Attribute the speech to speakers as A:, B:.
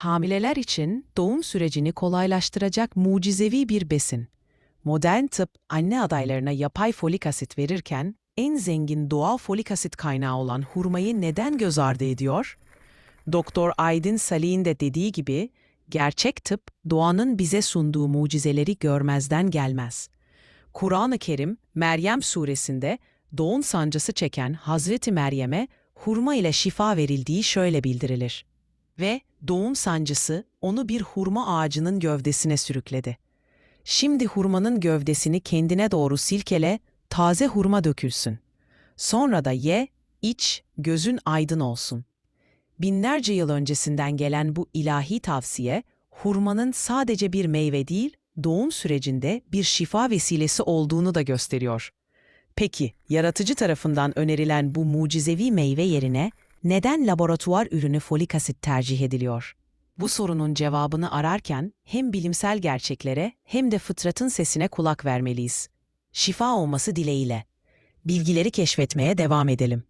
A: Hamileler için doğum sürecini kolaylaştıracak mucizevi bir besin. Modern tıp anne adaylarına yapay folik asit verirken en zengin doğal folik asit kaynağı olan hurmayı neden göz ardı ediyor? Doktor Aydın Salih'in de dediği gibi gerçek tıp doğanın bize sunduğu mucizeleri görmezden gelmez. Kur'an-ı Kerim Meryem suresinde doğum sancısı çeken Hazreti Meryem'e hurma ile şifa verildiği şöyle bildirilir. Ve doğum sancısı onu bir hurma ağacının gövdesine sürükledi. Şimdi hurmanın gövdesini kendine doğru silkele, taze hurma dökülsün. Sonra da ye, iç, gözün aydın olsun. Binlerce yıl öncesinden gelen bu ilahi tavsiye, hurmanın sadece bir meyve değil, doğum sürecinde bir şifa vesilesi olduğunu da gösteriyor. Peki, yaratıcı tarafından önerilen bu mucizevi meyve yerine neden laboratuvar ürünü folik asit tercih ediliyor? Bu sorunun cevabını ararken hem bilimsel gerçeklere hem de fıtratın sesine kulak vermeliyiz. Şifa olması dileğiyle. Bilgileri keşfetmeye devam edelim.